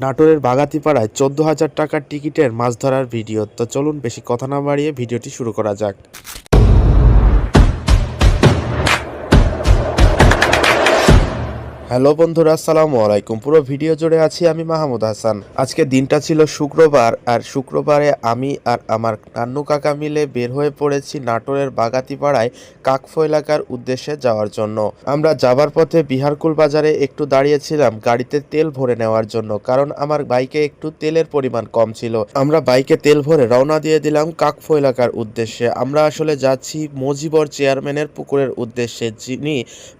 নাটোরের বাগাতিপাড়ায় চোদ্দ হাজার টাকার টিকিটের মাছ ধরার ভিডিও। তো চলুন বেশি কথা না বাড়িয়ে ভিডিওটি শুরু করা যাক। হ্যালো বন্ধুরা, আসসালামু আলাইকুম। পুরো ভিডিও জুড়ে আছি আমি মাহমুদ হাসান। আজকে দিনটা ছিল শুক্রবার, আর শুক্রবারে আমি আর আমার নান্নু কাকা মিলে বের হয়ে পড়েছি নাটোরের বাগাতিপাড়ায় কাকফো এলাকার উদ্দেশ্যে যাওয়ার জন্য। আমরা যাবার পথে বিহারকুল বাজারে একটু দাঁড়িয়েছিলাম গাড়িতে তেল ভরে নেওয়ার জন্য, কারণ আমার বাইকে একটু তেলের পরিমাণ কম ছিল। আমরা বাইকে তেল ভরে রওনা দিয়ে দিলাম কাকফো এলাকার উদ্দেশ্যে। আমরা আসলে যাচ্ছি মজিবর চেয়ারম্যানের পুকুরের উদ্দেশ্যে, যিনি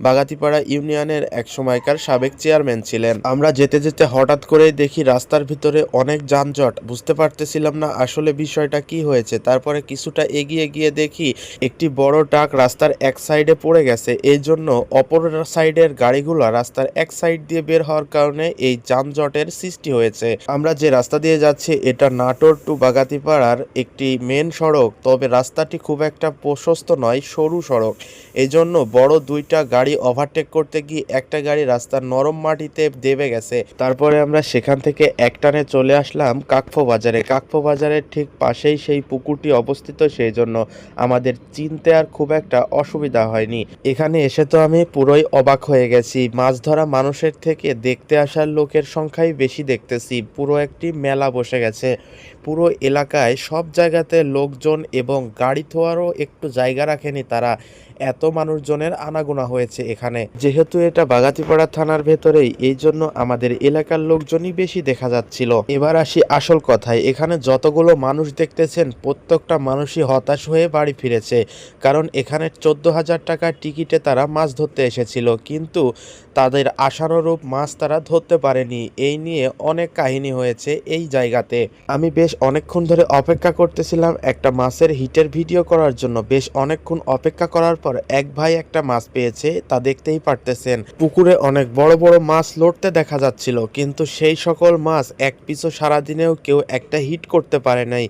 বাগাতিপাড়া ইউনিয়নের এক সময়কার সাবেক চেয়ারম্যান ছিলেন। আমরা যেতে যেতে হঠাৎ করেই দেখি রাস্তার ভিতরে অনেক যানজট। বুঝতে পারতেছিলাম না আসলে বিষয়টা কি হয়েছে। তারপরে কিছুটা এগিয়ে গিয়ে দেখি একটি বড় ট্রাক রাস্তার এক সাইডে পড়ে গেছে। এই জন্য অপর সাইডের গাড়িগুলো রাস্তার এক সাইড দিয়ে বের হওয়ার কারণে এই যানজটের সৃষ্টি হয়েছে। আমরা যে রাস্তা দিয়ে যাচ্ছি, এটা নাটোর টু বাগাতিপাড়ার একটি মেন সড়ক। তবে রাস্তাটি খুব একটা প্রশস্ত নয়, সরু সড়ক। এই জন্য বড় দুইটা গাড়ি ওভারটেক করতে গিয়ে একটা গাড়ি রাস্তার নরম মাটিতে দেবে গেছে। তারপরে আমরা সেখান থেকে একটানে চলে আসলাম কাকফো বাজারে কাকফো বাজারের ঠিক পাশেই সেই পুকুরটি অবস্থিত, সেই জন্য আমাদের চিনতে আর খুব একটা অসুবিধা হয়নি। এখানে এসে তো আমি পুরোই অবাক হয়ে গেছি। মাছ ধরা মানুষের থেকে দেখতে আসার লোকের সংখ্যাই বেশি দেখতেছি। পুরো একটি মেলা বসে গেছে। পুরো এলাকায় সব জায়গাতে লোকজন এবং গাড়ি থোয়ারও একটু জায়গা রাখেনি তারা। এত মানুষজনের আনাগোনা হয়েছে এখানে। যেহেতু এটা বাগাতিপাড়া থানার ভেতরেই, এই জন্য আমাদের এলাকার লোকজনই বেশি দেখা যাচ্ছিল। এবার আসি আসল কথায়, এখানে যতগুলো মানুষ দেখতেছেন, প্রত্যেকটা মানুষই হতাশ হয়ে বাড়ি ফিরেছে। কারণ এখানে চোদ্দ হাজার টাকার টিকিটে তারা মাছ ধরতে এসেছিল, কিন্তু তাদের আশানুরূপ মাছ তারা ধরতে পারেনি। এই নিয়ে অনেক কাহিনী হয়েছে এই জায়গাতে। আমি বেশ অনেকক্ষণ ধরে অপেক্ষা করতেছিলাম একটা মাছের হিটের ভিডিও করার জন্য। বেশ অনেকক্ষণ অপেক্ষা করার পর এক ভাই একটা মাছ পেয়েছে, তা দেখতেই পারতেছেন। পুকুরে অনেক বড় বড় মাছ লড়তে দেখা যাচ্ছিল, কিন্তু সেই সকল মাছ এক পিছু সারাদিনেও কেউ একটা হিট করতে পারে নাই।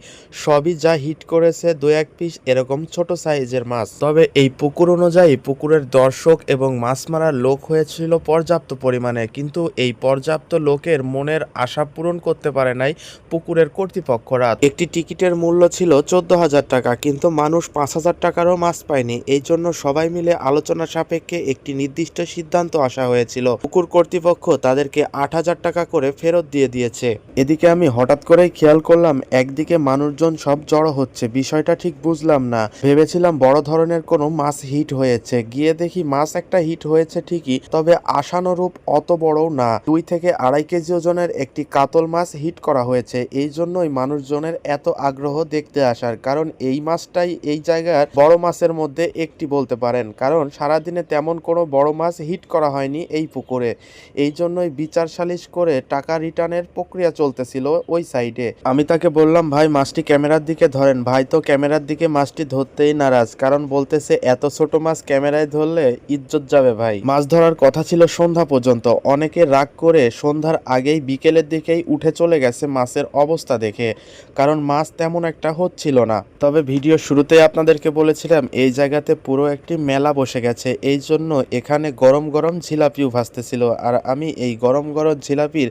সবই যা হিট করেছে দু এক পিস এরকম ছোট সাইজের মাছ। তবে এই পুকুর অনুযায়ী পুকুরের দর্শক এবং মাছ মারার লোক হয়েছিল পর্যাপ্ত পরিমাণে, কিন্তু এই পর্যাপ্ত লোকের মনের আশা পূরণ করতে পারে নাই পুকুরের কর্তৃপক্ষরা একটি টিকিটের মূল্য ছিল চোদ্দ হাজার টাকা কিন্তু মানুষ পাঁচ হাজার টাকারও মাছ পায়নি। এই জন্য সবাই মিলে আলোচনা সাপেক্ষে একটি নির্দিষ্ট সিদ্ধান্ত আসা হয়েছিল। পুকুর কর্তৃপক্ষ তাদেরকে আট হাজার টাকা করে ফেরত দিয়ে দিয়েছে। এদিকে আমি হঠাৎ করেই খেয়াল করলাম একদিকে মানুষজন সব জড়ো হচ্ছে বিষয়টা ঠিক বুঝলাম না। ভেবেছিলাম বড় ধরনের কোনো মাছ হিট হয়েছে। গিয়ে দেখি মাছ একটা হিট হয়েছে ঠিকই তবে আশানুরূপ অত বড়ও না। দুই থেকে আড়াই কেজি ওজনের একটি কাতল মাছ হিট করা হয়েছে এই জন্যই মানুষজনের এত আগ্রহ দেখতে আসার কারণ এই মাছটাই এই জায়গার বড় মাছের মধ্যে একটি বলতে পারেন। কারণ সারাদিনে তেমন কোনো বড় মাছ হিট করা হয়নি এই পুকুরে। এই জন্যই বিচার সালিশ করে টাকা রিটার্নের প্রক্রিয়া চলতেছিল ওই সাইডে। আমি তাকে বললাম, ভাই, মাছটি ক্যামেরার দিকে ধরেন। ভাই, তো ক্যামেরার দিকে মাছটি ধরতেই নারাজ, কারণ বলতেছে, এত ছোট মাছ ক্যামেরায় ধরলে ইজ্জত যাবে ভাই। মাছ ধরার কথা ছিল সন্ধ্যা পর্যন্ত। অনেকে রাগ করে সন্ধ্যার আগেই বিকেলের দিকেই উঠে চলে গেছে মাছের অবস্থা দেখে। কারণ মাছ তেমন একটা হচ্ছিল না। তবে ভিডিও শুরুতেই আপনাদেরকে বলেছিলাম, এই জায়গাতে পুরো একটি মেলা বসে গেছে। এই জন্য এখানে গরম গরম জিলাপিও ভাসতেছিল। আর আমি এই গরম গরম জিলাপির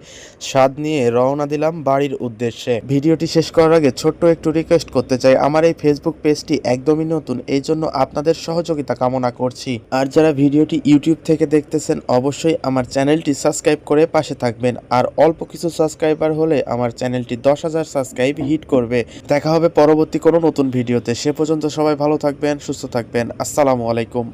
স্বাদ নিয়ে রওনা দিলাম বাড়ির উদ্দেশ্যে। ভিডিওটি শেষ করার আগে ছোট্ট একটু রিকোয়েস্ট করতে চাই। আমার এই ফেসবুক পেজটি একদমই নতুন। এই জন্য আপনাদের সহযোগিতা কামনা করছি। আর যারা ভিডিওটি ইউটিউব থেকে দেখতেছেন, অবশ্যই আমার চ্যানেলটি সাবস্ক্রাইব করে পাশে থাকবেন। আর অল্প কিছু সাবস্ক্রাইবার হলে আমার চ্যানেলটি দশ হাজার সাবস্ক্রাইব হিট করবে। দেখা হবে পরবর্তী কোনো নতুন ভিডিওতে। সে পর্যন্ত সবাই ভালো থাকবেন, সুস্থ থাকবেন। আসসালামু আলাইকুম।